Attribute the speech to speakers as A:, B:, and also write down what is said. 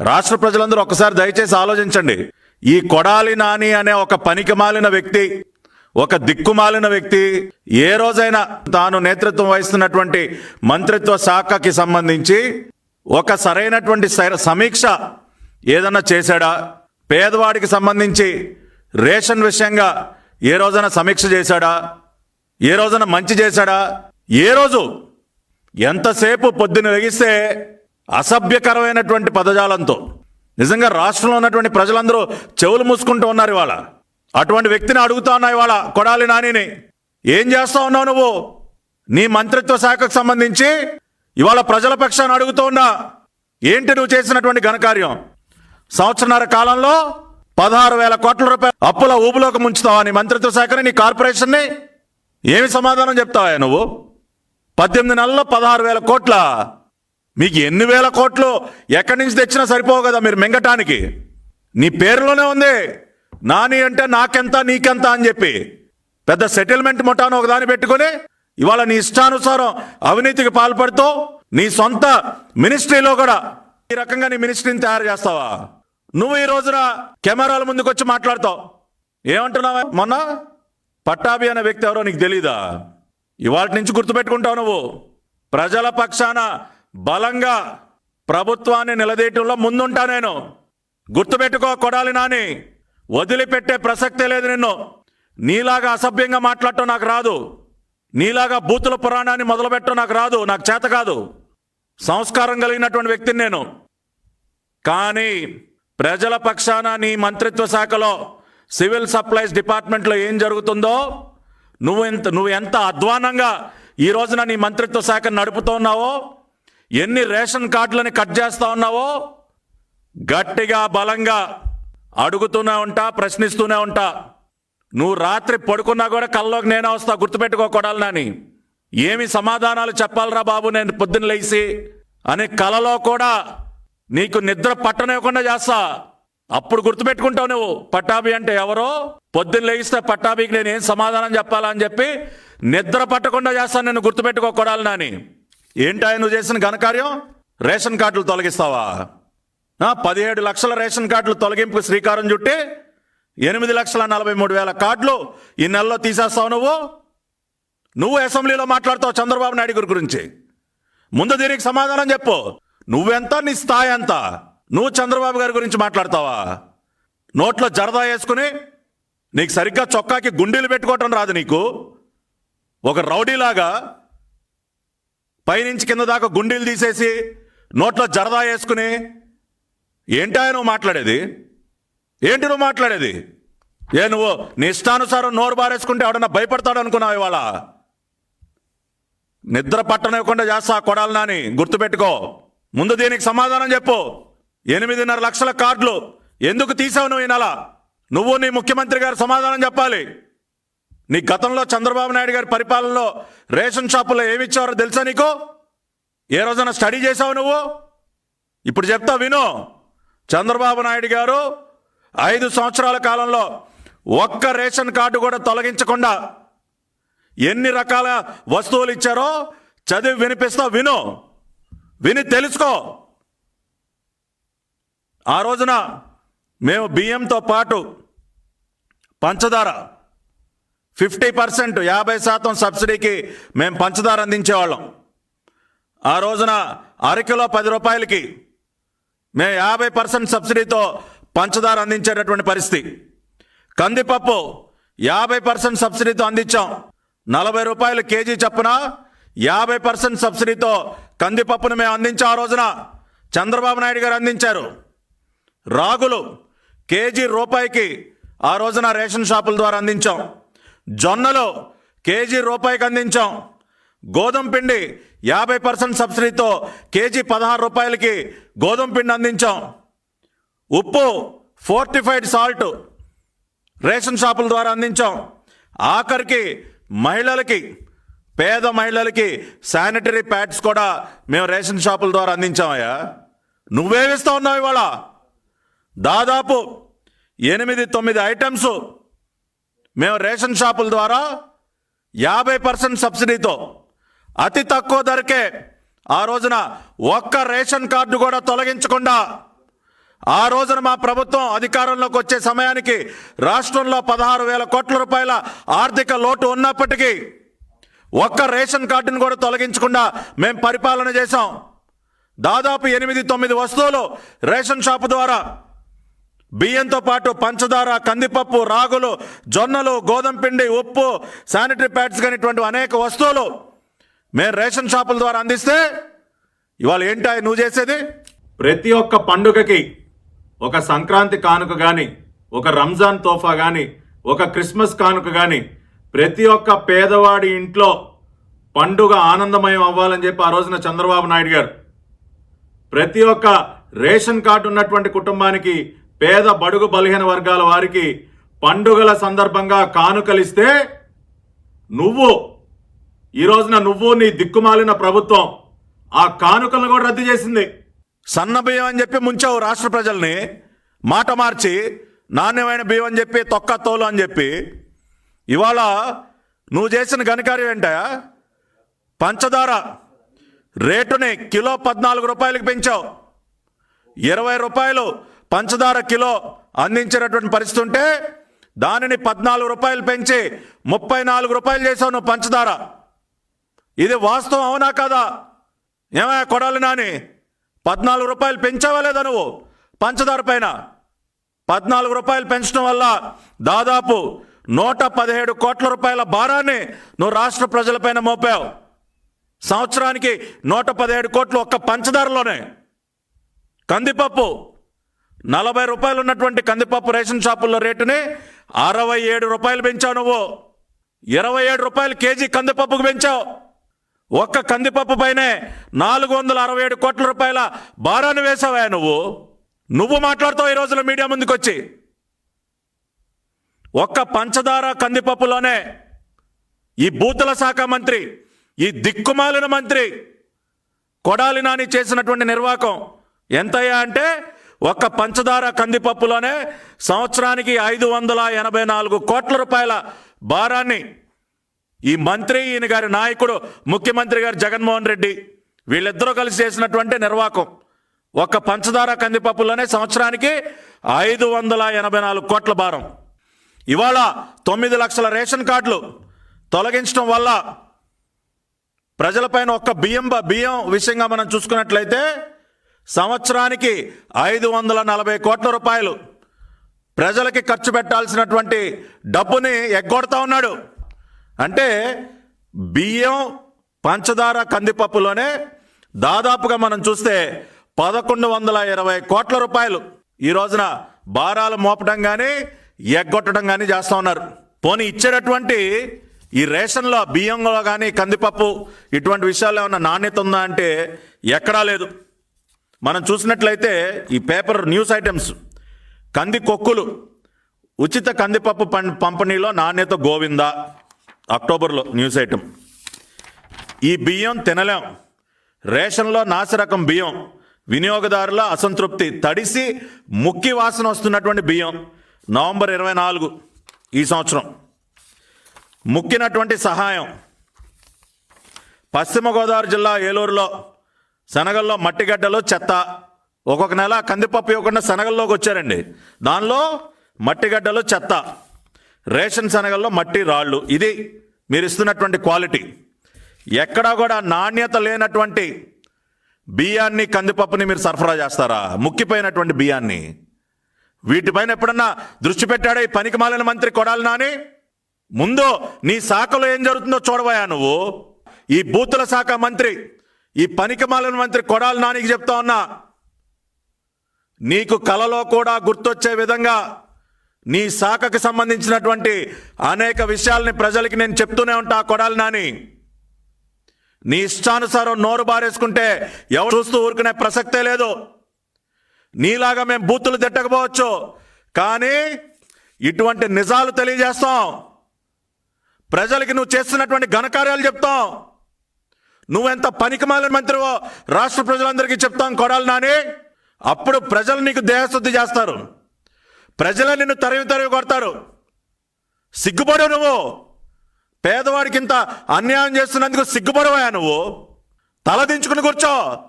A: రాష్ట్ర ప్రజలందరూ ఒకసారి దయచేసి ఆలోచించండి. ఈ కొడాలి నాని అనే ఒక పనికిమాలిన వ్యక్తి ఒక దిక్కుమాలిన వ్యక్తి ఏ రోజైనా తాను నేతృత్వం వహిస్తున్నటువంటి మంత్రిత్వ శాఖకి సంబంధించి ఒక సరైనటువంటి సమీక్ష ఏదన్నా చేశాడా? పేదవాడికి సంబంధించి రేషన్ విషయంగా ఏ రోజైనా సమీక్ష చేశాడా? ఏ రోజున మంచి చేశాడా? ఏ రోజు? ఎంతసేపు పొద్దున లెగిస్తే అసభ్యకరమైనటువంటి పదజాలంతో. నిజంగా రాష్ట్రంలో ఉన్నటువంటి ప్రజలందరూ చెవులు మూసుకుంటూ ఉన్నారు ఇవాళ. అటువంటి వ్యక్తిని అడుగుతా ఉన్నా ఇవాళ కొడాలి నానిని. ఏం చేస్తా ఉన్నావు నువ్వు? నీ మంత్రిత్వ శాఖకు సంబంధించి ఇవాళ ప్రజల పక్షాన్ని అడుగుతూ ఉన్నా. ఏంటి నువ్వు చేసినటువంటి ఘనకార్యం? సంవత్సరన్నర కాలంలో పదహారు వేల కోట్ల రూపాయలు అప్పుల ఊపులోకి ముంచుతావా నీ మంత్రిత్వ శాఖని నీ కార్పొరేషన్ని? ఏమి సమాధానం చెప్తావా నువ్వు? పద్దెనిమిది నెలల్లో పదహారు వేల కోట్ల మీకు ఎన్ని వేల కోట్లు ఎక్కడి నుంచి తెచ్చినా సరిపోవు కదా మీరు మింగటానికి. నీ పేరులోనే ఉంది. నాని అంటే నాకెంత నీకెంత అని చెప్పి. పెద్ద సెటిల్మెంట్ ముఠాను ఒకదాన్ని పెట్టుకొని ఇవాళ నీ ఇష్టానుసారం అవినీతికి పాల్పడుతూ నీ సొంత మినిస్ట్రీలో కూడా ఈ రకంగా నీ మినిస్ట్రీని తయారు చేస్తావా? నువ్వు ఈ రోజున కెమెరాల ముందుకు వచ్చి మాట్లాడతావు. ఏమంటున్నావా? మొన్న పట్టాభి అనే వ్యక్తి ఎవరో నీకు తెలీదా? ఇవాళ నుంచి గుర్తుపెట్టుకుంటావు నువ్వు. ప్రజల పక్షాన బలంగా ప్రభుత్వాన్ని నిలదీయటంలో ముందుంటా నేను. గుర్తుపెట్టుకో కొడాలి నాని వదిలిపెట్టే ప్రసక్తే లేదు నిన్ను. నీలాగా అసభ్యంగా మాట్లాడటం నాకు రాదు. నీలాగా బూతుల పురాణాన్ని మొదలుపెట్టడం నాకు రాదు నాకు చేత కాదు. సంస్కారం కలిగినటువంటి వ్యక్తిని నేను. కానీ ప్రజల పక్షాన నీ మంత్రిత్వ శాఖలో సివిల్ సప్లైస్ డిపార్ట్మెంట్లో ఏం జరుగుతుందో నువ్వు ఎంత నువ్వు ఎంత అధ్వానంగా ఈ రోజున నీ మంత్రిత్వ శాఖను నడుపుతున్నావో ఎన్ని రేషన్ కార్డులని కట్ చేస్తా ఉన్నావో గట్టిగా బలంగా అడుగుతూనే ఉంటా ప్రశ్నిస్తూనే ఉంటా. నువ్వు రాత్రి పడుకున్నా కూడా కల్లోకి నేనే వస్తా గుర్తుపెట్టుకో నాని. ఏమి సమాధానాలు చెప్పాలరా బాబు నేను పొద్దున్న లేచి? అని కలలో కూడా నీకు నిద్ర పట్టనివ్వకుండా చేస్తా. అప్పుడు గుర్తుపెట్టుకుంటావు నువ్వు. పట్టాభి అంటే ఎవరో? పొద్దున్న లేగిస్తే పట్టాభికి నేను ఏం సమాధానం చెప్పాలా అని చెప్పి నిద్ర పట్టకుండా చేస్తాను నేను గుర్తుపెట్టుకోకూడాలి నాని. ఏంటాయ నువ్వు చేసిన ఘనకార్యం? రేషన్ కార్డులు తొలగిస్తావా? పదిహేడు లక్షల రేషన్ కార్డులు తొలగింపు శ్రీకారం చుట్టి ఎనిమిది లక్షల నలభై మూడు వేల కార్డులు ఈ నెలలో తీసేస్తావు నువ్వు? నువ్వు అసెంబ్లీలో మాట్లాడతావు చంద్రబాబు నాయుడు గారి గురించి. ముందు దీనికి సమాధానం చెప్పు. నువ్వెంత? నీ స్థాయి ఎంత? నువ్వు చంద్రబాబు గారి గురించి మాట్లాడతావా? నోట్లో జరదా వేసుకుని నీకు సరిగ్గా చొక్కాకి గుండీలు పెట్టుకోవటం రాదు నీకు. ఒక రౌడీలాగా పైనుంచి కింద దాకా గుండీలు తీసేసి నోట్లో జరదా వేసుకుని ఏంటా నువ్వు మాట్లాడేది? ఏంటి నువ్వు మాట్లాడేది? ఏ నువ్వు నీ ఇష్టానుసారం నోరు బారేసుకుంటే ఎవడన్నా భయపడతాడు అనుకున్నావు ఇవాళ? నిద్ర పట్టనివ్వకుండా చేస్తా కొడాలి నాని గుర్తుపెట్టుకో. ముందు దీనికి సమాధానం చెప్పు. ఎనిమిదిన్నర లక్షల కార్డులు. ఎందుకు తీసావు నువ్వు ఈ నెల? నువ్వు నీ ముఖ్యమంత్రి గారు సమాధానం చెప్పాలి. నీ గతంలో చంద్రబాబు నాయుడు గారి పరిపాలనలో రేషన్ షాపులో ఏమి ఇచ్చారో తెలుసా నీకు? ఏ రోజున స్టడీ చేసావు నువ్వు? ఇప్పుడు చెప్తా విను. చంద్రబాబు నాయుడు గారు ఐదు సంవత్సరాల కాలంలో ఒక్క రేషన్ కార్డు కూడా తొలగించకుండా ఎన్ని రకాల వస్తువులు ఇచ్చారో చదివి వినిపిస్తా విను. విని తెలుసుకో. ఆ రోజున మేము బియ్యంతో పాటు పంచదార ఫిఫ్టీ పర్సెంట్ యాభై శాతం సబ్సిడీకి మేము పంచదార అందించేవాళ్ళం. ఆ రోజున అరకిలో పది రూపాయలకి మేము యాభై పర్సెంట్ సబ్సిడీతో పంచదార అందించేటటువంటి పరిస్థితి. కందిపప్పు యాభై పర్సెంట్ సబ్సిడీతో అందించాం. నలభై రూపాయలు కేజీ చొప్పున యాభై పర్సెంట్ సబ్సిడీతో కందిపప్పును మేము అందించాం. ఆ రోజున చంద్రబాబు నాయుడు గారు అందించారు. రాగులు కేజీ రూపాయికి ఆ రోజున రేషన్ షాపుల ద్వారా అందించాం. జొన్నలు కేజీ రూపాయికి అందించాం. గోధుమ పిండి యాభై పర్సెంట్ సబ్సిడీతో కేజీ పదహారు రూపాయలకి గోధుమ పిండి అందించాం. ఉప్పు ఫోర్టిఫైడ్ సాల్ట్ రేషన్ షాపుల ద్వారా అందించాం. ఆఖరికి మహిళలకి పేద మహిళలకి శానిటరీ ప్యాడ్స్ కూడా మేము రేషన్ షాపుల ద్వారా అందించామయ్యా. నువ్వేమిస్తా ఉన్నావు ఇవాళ? దాదాపు ఎనిమిది తొమ్మిది ఐటమ్స్ మేము రేషన్ షాపుల ద్వారా యాభై పర్సెంట్ సబ్సిడీతో అతి తక్కువ ధరకే ఆ రోజున ఒక్క రేషన్ కార్డు కూడా తొలగించకుండా ఆ రోజున మా ప్రభుత్వం అధికారంలోకి వచ్చే సమయానికి రాష్ట్రంలో పదహారు వేల కోట్ల రూపాయల ఆర్థిక లోటు ఉన్నప్పటికీ ఒక్క రేషన్ కార్డును కూడా తొలగించకుండా మేము పరిపాలన చేశాం. దాదాపు ఎనిమిది తొమ్మిది వస్తువులు రేషన్ షాపు ద్వారా బియ్యంతో పాటు పంచదార కందిపప్పు రాగులు జొన్నలు గోధుమ పిండి ఉప్పు శానిటరీ ప్యాడ్స్ కానీ ఇటువంటి అనేక వస్తువులు మేము రేషన్ షాపుల ద్వారా అందిస్తే ఇవాళ ఏంటా నువ్వు చేసేది? ప్రతి ఒక్క పండుగకి ఒక సంక్రాంతి కానుక కానీ ఒక రంజాన్ తోఫా కానీ ఒక క్రిస్మస్ కానుక కానీ ప్రతి ఒక్క పేదవాడి ఇంట్లో పండుగ ఆనందమయం అవ్వాలని చెప్పి ఆ రోజున చంద్రబాబు నాయుడు గారు ప్రతి ఒక్క రేషన్ కార్డు ఉన్నటువంటి కుటుంబానికి పేద బడుగు బలహీన వర్గాల వారికి పండుగల సందర్భంగా కానుకలిస్తే నువ్వు ఈ రోజున నువ్వు నీ దిక్కుమాలిన ప్రభుత్వం ఆ కానుకలను కూడా రద్దు చేసింది. సన్న బియ్యం అని చెప్పి ముంచావు రాష్ట్ర ప్రజల్ని మాట మార్చి నాణ్యమైన బియ్యం అని చెప్పి తొక్క తోలు అని చెప్పి. ఇవాళ నువ్వు చేసిన ఘనకార్యం ఏంటయా పంచదార రేటుని కిలో పద్నాలుగు రూపాయలకు పెంచావు. ఇరవై రూపాయలు పంచదార కిలో అందించినటువంటి పరిస్థితి ఉంటే దానిని పద్నాలుగు రూపాయలు పెంచి ముప్పై నాలుగు రూపాయలు చేసావు నువ్వు పంచదార. ఇది వాస్తవం అవునా కదా? ఏమయ్యా కొడాలి నాని? పద్నాలుగు రూపాయలు పెంచావా లేదా నువ్వు పంచదార పైన? పద్నాలుగు రూపాయలు పెంచడం వల్ల దాదాపు నూట పదిహేడు కోట్ల రూపాయల భారాన్ని నువ్వు రాష్ట్ర ప్రజలపైన మోపావు. సంవత్సరానికి నూట పదిహేడు కోట్లు ఒక్క పంచదారలోనే. కందిపప్పు నలభై రూపాయలు ఉన్నటువంటి కందిపప్పు రేషన్ షాపుల్లో రేటుని అరవై ఏడు రూపాయలు పెంచావు నువ్వు. ఇరవై ఏడు రూపాయలు కేజీ కందిపప్పుకు పెంచావు. ఒక్క కందిపప్పు పైనే నాలుగు వందల అరవై ఏడు కోట్ల రూపాయల భారాన్ని వేసావా నువ్వు? నువ్వు మాట్లాడుతావు ఈ రోజుల్లో మీడియా ముందుకు వచ్చి ఒక్క పంచదార కందిపప్పులోనే ఈ బూతుల శాఖ మంత్రి ఈ దిక్కుమాలిన మంత్రి కొడాలి నాని చేసినటువంటి నిర్వాకం ఎంతయ్యా అంటే ఒక్క పంచదార కందిపప్పులోనే సంవత్సరానికి ఐదు వందల ఎనభై నాలుగు కోట్ల రూపాయల భారాన్ని ఈ మంత్రి ఈయన గారి నాయకుడు ముఖ్యమంత్రి గారు జగన్మోహన్ రెడ్డి వీళ్ళిద్దరూ కలిసి చేసినటువంటి నిర్వాకం. ఒక్క పంచదార కందిపప్పులోనే సంవత్సరానికి ఐదు వందల ఎనభై నాలుగు కోట్ల భారం. ఇవాళ తొమ్మిది లక్షల రేషన్ కార్డులు తొలగించడం వల్ల ప్రజలపైన ఒక్క బియ్యం బియ్యం విషయంగా మనం చూసుకున్నట్లయితే సంవత్సరానికి ఐదు వందల నలభై కోట్ల రూపాయలు. ప్రజలకి ఖర్చు పెట్టాల్సినటువంటి డబ్బుని ఎగ్గొడతా ఉన్నాడు. అంటే బియ్యం పంచదార కందిపప్పులోనే దాదాపుగా మనం చూస్తే పదకొండు వందల ఇరవై కోట్ల రూపాయలు. ఈ రోజున భారాలు మోపడం కానీ ఎగ్గొట్టడం కానీ చేస్తూ ఉన్నారు. పోనీ ఇచ్చేటటువంటి ఈ రేషన్లో బియ్యంలో కానీ కందిపప్పు ఇటువంటి విషయాల్లో ఏమన్నా నాణ్యత ఉందా అంటే ఎక్కడా లేదు. మనం చూసినట్లయితే ఈ పేపర్ న్యూస్ ఐటమ్స్. కంది కొక్కులు. ఉచిత కందిపప్పు పం పంపిణీలో నాణ్యత గోవిందా. అక్టోబర్లో న్యూస్ ఐటమ్. ఈ బియ్యం తినలేం. రేషన్లో నాసిరకం బియ్యం. వినియోగదారుల అసంతృప్తి. తడిసి ముక్కి వాసన వస్తున్నటువంటి బియ్యం. నవంబర్ ఇరవై నాలుగు ఈ సంవత్సరం. ముక్కినటువంటి సహాయం. పశ్చిమ గోదావరి జిల్లా ఏలూరులో శనగల్లో మట్టిగడ్డలు చెత్త. ఒక్కొక్క నెల కందిపప్పు ఇవ్వకుండా శనగల్లోకి వచ్చారండి. దానిలో మట్టిగడ్డలు చెత్త. రేషన్ శనగల్లో మట్టి రాళ్ళు. ఇది మీరు ఇస్తున్నటువంటి క్వాలిటీ. ఎక్కడా కూడా నాణ్యత లేనటువంటి బియ్యాన్ని కందిపప్పుని మీరు సరఫరా చేస్తారా? ముక్కిపోయినటువంటి బియ్యాన్ని. వీటిపైన ఎప్పుడన్నా దృష్టి పెట్టాడే పనికి మాలిన మంత్రి కొడాలి నాని? ముందు నీ శాఖలో ఏం జరుగుతుందో చూడబోయా నువ్వు. ఈ బూతుల శాఖ మంత్రి ఈ పనికిమాలిన మంత్రి కొడాలి నానికి చెప్తా ఉన్నా నీకు కలలో కూడా గుర్తొచ్చే విధంగా నీ శాఖకు సంబంధించినటువంటి అనేక విషయాల్ని ప్రజలకి నేను చెప్తూనే ఉంటా కొడాలి నాని. నీ ఇష్టానుసారం నోరు బారేసుకుంటే ఎవరు చూస్తూ ఊరుకునే ప్రసక్తే లేదు. నీలాగా మేము బూతులు తిట్టకపోవచ్చు. కానీ ఇటువంటి నిజాలు తెలియజేస్తాం. ప్రజలకి నువ్వు చేస్తున్నటువంటి ఘనకార్యాలు చెప్తాం. నువ్వెంత పనికిమాలిన మంత్రివో రాష్ట్ర ప్రజలందరికీ చెప్తాం కొడాలి నాని. అప్పుడు ప్రజలు నీకు దేహశుద్ధి చేస్తారు. ప్రజలే నిన్ను తరివి తరివి కొడతారు. సిగ్గుపడవు నువ్వు. పేదవాడికి ఇంత అన్యాయం చేస్తున్నందుకు సిగ్గుపడవయా నువ్వు. తలదించుకుని కూర్చో.